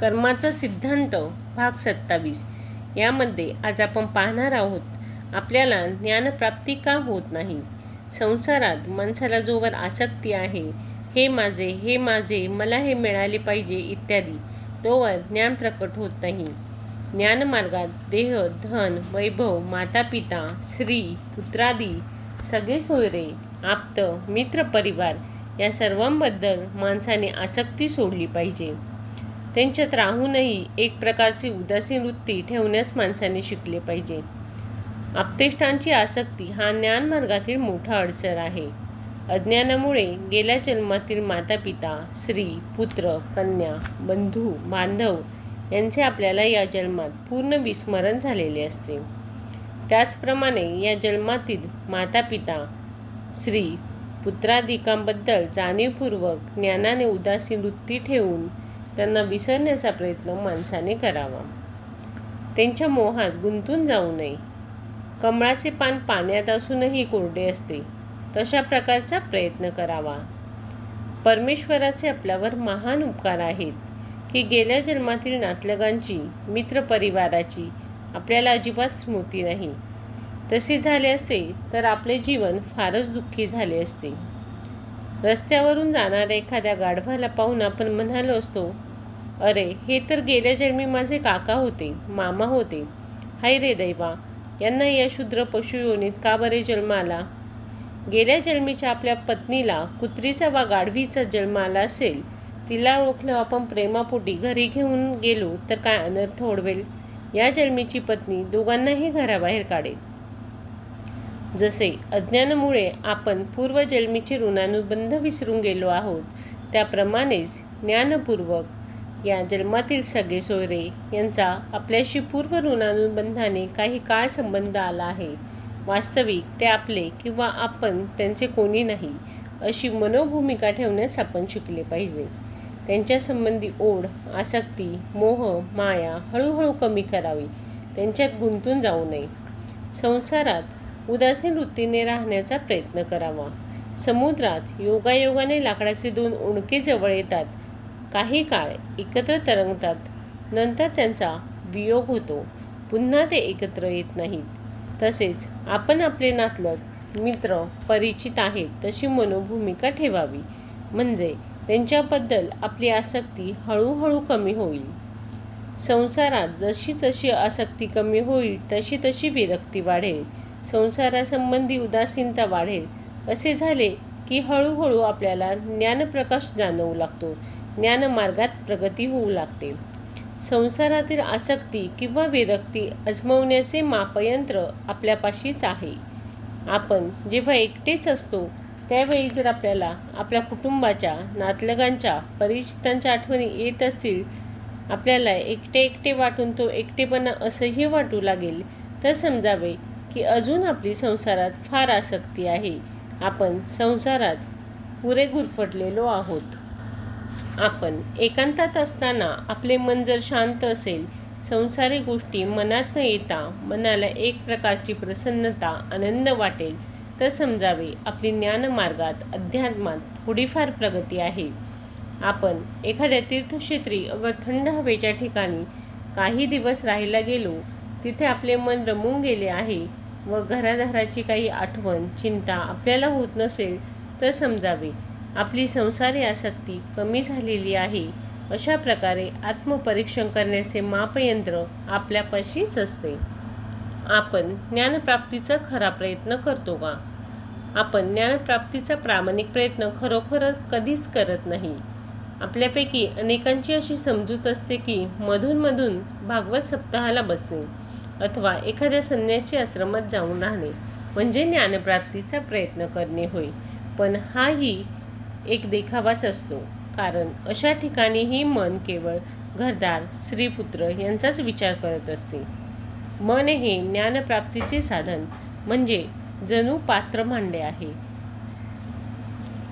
कर्माचा सिद्धांत भाग सत्तावीस. यामध्ये आज आपण पाहणार आहोत आपल्याला ज्ञानप्राप्ती का होत नाही? संसारात माणसाला जोवर आसक्ती आहे हे माझे हे माझे मला हे मिळाले पाहिजे इत्यादी तोवर ज्ञान प्रकट होत नाही. ज्ञानमार्गात देह धन वैभव मातापिता स्त्री पुत्रादी सगळे सोयरे आप्त मित्र परिवार या सर्वांबद्दल माणसाने आसक्ती सोडली पाहिजे. त्यांच्यात राहूनही एक प्रकारची उदासीन वृत्ती ठेवण्यास माणसाने शिकले पाहिजे. आपतेष्टांची आसक्ती हा ज्ञानमार्गातील मोठा अडसर आहे. अज्ञानामुळे गेल्या जन्मातील मातापिता स्त्री पुत्र कन्या बंधू बांधव यांचे आपल्याला या जन्मात पूर्ण विस्मरण झालेले असते. त्याचप्रमाणे या जन्मातील मातापिता स्त्री पुत्राधिकांबद्दल जाणीवपूर्वक ज्ञानाने उदासीन वृत्ती ठेवून त्यांना विसरण्याचा प्रयत्न माणसाने करावा. त्यांच्या मोहात गुंतून जाऊ नये. कमळाचे पान पाण्यात असूनही कोरडे असते तशा प्रकारचा प्रयत्न करावा. परमेश्वराचे आपल्यावर महान उपकार आहेत की गेल्या जन्मातील नातलगांची मित्रपरिवाराची आपल्याला अजिबात स्मृती नाही. तसे झाले असते तर आपले जीवन फारच दुःखी झाले असते. रस्त्यावरून जाणाऱ्या एखाद्या गाढवाला पाहून आपण म्हणालो असतो अरे हे तर गेल्या जन्मी माझे काका होते मामा होते. हाय रे दैवा यांना या शूद्र पशुयोनीत का बरे जन्म आला? गेल्या जन्मीच्या आपल्या पत्नीला कुत्रीचा वा गाढवीचा जन्म आला असेल. तिला ओळखलं आपण प्रेमापोटी घरी घेऊन गेलो तर काय अनर्थ ओढवेल? या जन्मीची पत्नी दोघांनाही घराबाहेर काढेल. जसे अज्ञानामुळे आपण पूर्वजन्मीचे ऋणानुबंध विसरून गेलो आहोत त्याप्रमाणेच ज्ञानपूर्वक या जन्मातील सगळे सोयरे यांचा आपल्याशी पूर्व ऋणानुबंधाने काही काळ संबंध आला आहे. वास्तविक ते आपले किंवा आपण त्यांचे कोणी नाही अशी मनोभूमिका ठेवण्यास आपण शिकले पाहिजे. त्यांच्या संबंधी ओढ आसक्ती मोह माया हळूहळू कमी करावी. त्यांच्यात गुंतून जाऊ नये. संसारात उदासीन वृत्तीने राहण्याचा प्रयत्न करावा. समुद्रात योगायोगाने लाकडाचे दोन ओणके जवळ येतात. काही काळ एकत्र तरंगतात. नंतर त्यांचा वियोग होतो. पुन्हा ते एकत्र येत नाहीत. तसेच आपण आपले नातलग मित्र परिचित आहेत तशी मनोभूमिका ठेवावी. म्हणजे त्यांच्याबद्दल आपली आसक्ती हळूहळू कमी होईल. संसारात जशी जशी आसक्ती कमी होईल तशी तशी विरक्ती वाढेल. संसारासंबंधी उदासीनता वाढेल. असे झाले की हळूहळू आपल्याला ज्ञानप्रकाश जाणवू लागतो. ज्ञानमार्गात प्रगती होऊ लागते. संसारातील आसक्ती किंवा विरक्ती अजमवण्याचे मापयंत्र आपल्यापाशीच आहे. आपण जेव्हा एकटेच असतो त्यावेळी जर आपल्याला आपल्या कुटुंबाच्या नातलगांच्या परिचितांच्या आठवणी येत असतील आपल्याला एकटे एकटे वाटून तो एकटेपणा असंही वाटू लागेल. तर समजावे की अजून आपली संसारात फार आसक्ती आहे. आपण संसारात पुरे गुरफटलेलो आहोत. आपण एकांतात असताना आपले मन जर शांत असेल संसारी गोष्टी मनात न येता मनाला एक प्रकारची प्रसन्नता आनंद वाटेल. तर समजावे आपली ज्ञानमार्गात अध्यात्मात थोडीफार प्रगती आहे. आपण एखाद्या तीर्थक्षेत्री अगर थंड हवेच्या ठिकाणी काही दिवस राहायला गेलो तिथे आपले मन रमून गेले आहे व घरादाराची काही आठवण चिंता आपल्याला होत नसेल तर समजावे. आपली संसारी आसक्ती कमी झालेली आहे अशा प्रकारे आत्मपरीक्षण करण्याचे मापयंत्र आपल्यापाशीच असते. आपण ज्ञानप्राप्तीचा खरा प्रयत्न करतो का? आपण ज्ञानप्राप्तीचा प्रामाणिक प्रयत्न खरोखर कधीच करत नाही. आपल्यापैकी अनेकांची अशी समजूत असते की मधूनमधून भागवत सप्ताहाला बसणे अथवा एखाद्या संन्यासी आश्रमात जाऊन राहणे म्हणजे ज्ञानप्राप्तीचा प्रयत्न करणे होय. पण हाही एक देखावाच असतो. कारण अशा ठिकाणी ही मन केवळ घरदार स्त्रीपुत्र यांचाच विचार करत असते. मन हे ज्ञानप्राप्तीचे साधन म्हणजे जणू पात्र मांडे आहे.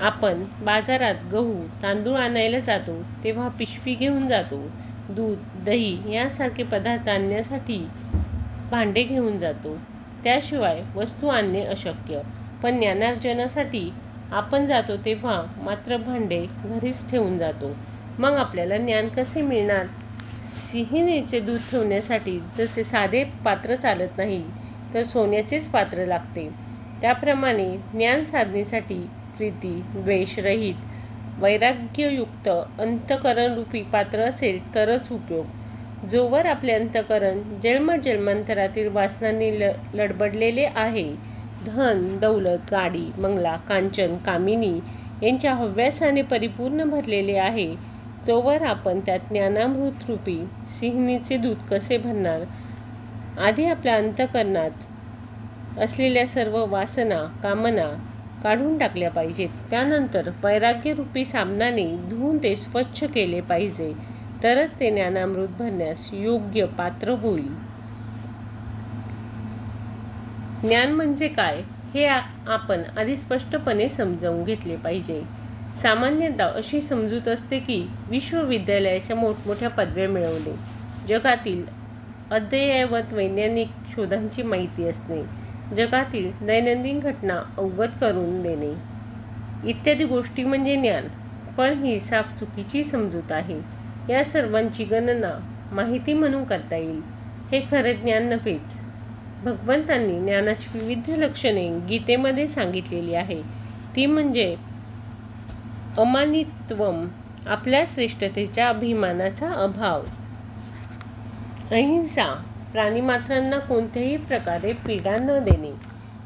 आपण बाजारात गहू तांदूळ आणायला जातो तेव्हा पिशवी घेऊन जातो. दूध दही यासारखे पदार्थ आणण्यासाठी भांडे घेऊन जातो. त्याशिवाय वस्तू आणणे अशक्य पण ज्ञानार्जनासाठी आपण जातो तेव्हा मात्र भांडे घरीच ठेवून जातो. मग आपल्याला ज्ञान कसे मिळणार? सिंहिणीचे दूध ठेवण्यासाठी जसे साधे पात्र चालत नाही तर सोन्याचेच पात्र लागते. त्याप्रमाणे ज्ञान साधनेसाठी प्रीती द्वेषरहित वैराग्ययुक्त अंतकरणरूपी पात्र असेल तरच उपयोग. जोवर आपले अंतकरण जन्मजन्मांतरातील वासनांनी ल लडबडलेले आहे धन दौलत गाडी बंगला कांचन कामिनी यांच्या हव्यासाने परिपूर्ण भरलेले आहे. तोवर आपण त्यात ज्ञानामृतरूपी सिंहनीचे दूध कसे भरणार? आधी आपल्या अंतकरणात असलेल्या सर्व वासना कामना काढून टाकल्या पाहिजेत. त्यानंतर वैराग्यरूपी सामनाने धुवून ते स्वच्छ केले पाहिजे. तरच ते ज्ञानामृत भरण्यास योग्य पात्र होईल. ज्ञान म्हणजे काय हे आपण आधी स्पष्टपणे समजावून घेतले पाहिजे. सामान्यतः अशी समजूत असते की विश्वविद्यालयाच्या मोठमोठ्या पदव्या मिळवणे जगातील अद्ययावत वैज्ञानिक शोधांची माहिती असणे जगातील दैनंदिन घटना अवगत करून देणे. इत्यादी गोष्टी म्हणजे ज्ञान पण ही साफ चुकीची समजूत आहे. या सर्वांची गणना माहिती म्हणून करता येईल. हे खरे ज्ञान नव्हेच. भगवंतांनी ज्ञानाची विविध लक्षणे गीतेमध्ये सांगितलेली आहे. ती म्हणजे अमानित्वम आपल्या श्रेष्ठतेच्या अभिमानाचा अभाव. अहिंसा प्राणीमात्रांना कोणत्याही प्रकारे पीडा न देणे.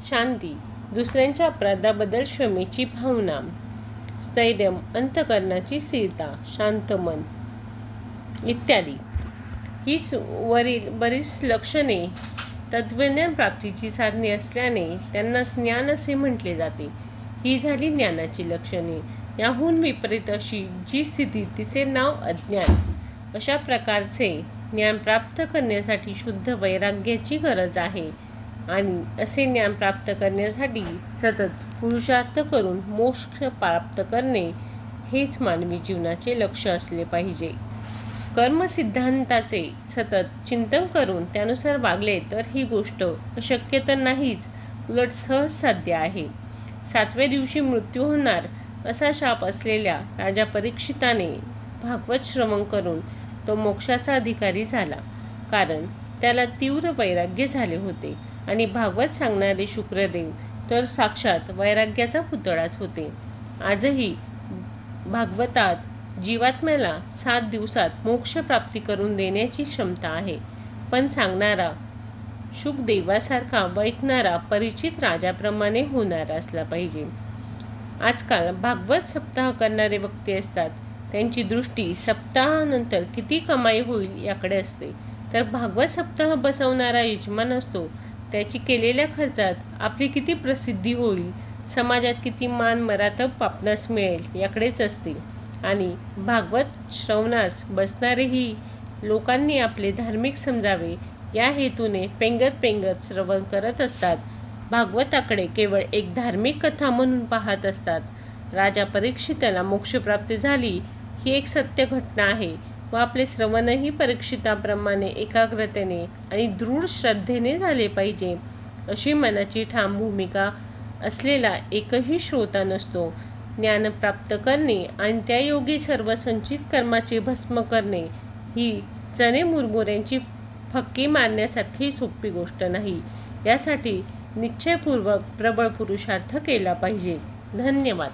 शांती दुसऱ्यांच्या अपराधाबद्दल क्षमेची भावना. स्थैर्यम अंतकरणाची स्थिरता शांत मन. इत्यादी. ही सु- वरील बरीच लक्षणे तत्वज्ञान प्राप्तीची साधने असल्याने त्यांना ज्ञान असे म्हटले जाते. ही झाली ज्ञानाची लक्षणे. याहून विपरीत अशी जी स्थिती तिचे नाव अज्ञान. अशा प्रकारचे ज्ञान प्राप्त करण्यासाठी शुद्ध वैराग्याची गरज आहे. आणि असे ज्ञान प्राप्त करण्यासाठी सतत पुरुषार्थ करून मोक्ष प्राप्त करणे हेच मानवी जीवनाचे लक्ष असले पाहिजे. कर्मसिद्धांताचे सतत चिंतन करून त्यानुसार वागले तर ही गोष्ट अशक्य तर नाहीच उलट सहज साध्य आहे. सातव्या दिवशी मृत्यू होणार असा शाप असलेल्या राजा परीक्षिताने भागवत श्रवण करून तो मोक्षाचा अधिकारी झाला कारण त्याला तीव्र वैराग्य झाले होते आणि भागवत सांगणारे शुक्रदेव तर साक्षात वैराग्याचा पुतळाच होते. आजही भागवतात जीवात्म्याला सात दिवसात मोक्षप्राप्ती करून देण्याची क्षमता आहे. पण सांगणारा शुकदेवासारखा वैकणारा परिचित राजाप्रमाणे होणारा असला पाहिजे. आजकाल भागवत सप्ताह करणारे वक्ते असतात. त्यांची दृष्टी सप्ताहानंतर किती कमाई होईल याकडे असते. तर भागवत सप्ताह बसवणारा यजमान असतो. त्याची केलेल्या खर्चात आपली किती प्रसिद्धी होईल? समाजात किती मान मरातब आपणास मिळेल याकडेच असते. आणि भागवत श्रवणास बसणारेही लोकांनी आपले धार्मिक समजावे या हेतूने पेंगत पेंगत श्रवण करत असतात. भागवताकडे केवळ एक धार्मिक कथा म्हणून पाहत असतात. राजा परीक्षिताला मोक्षप्राप्ती झाली ही एक सत्य घटना आहे व आपले श्रवणही परीक्षिताप्रमाणे एकाग्रतेने आणि दृढ श्रद्धेने झाले पाहिजे अशी मनाची ठाम भूमिका असलेला एकही श्रोता नसतो. ज्ञान प्राप्त करणे आणि त्यायोगी सर्व संचित कर्माचे भस्म करणे ही चणे मुरमुऱ्यांची फक्की मारण्यासारखी सोपी गोष्ट नाही. यासाठी निश्चयपूर्वक प्रबळ पुरुषार्थ केला पाहिजे. धन्यवाद.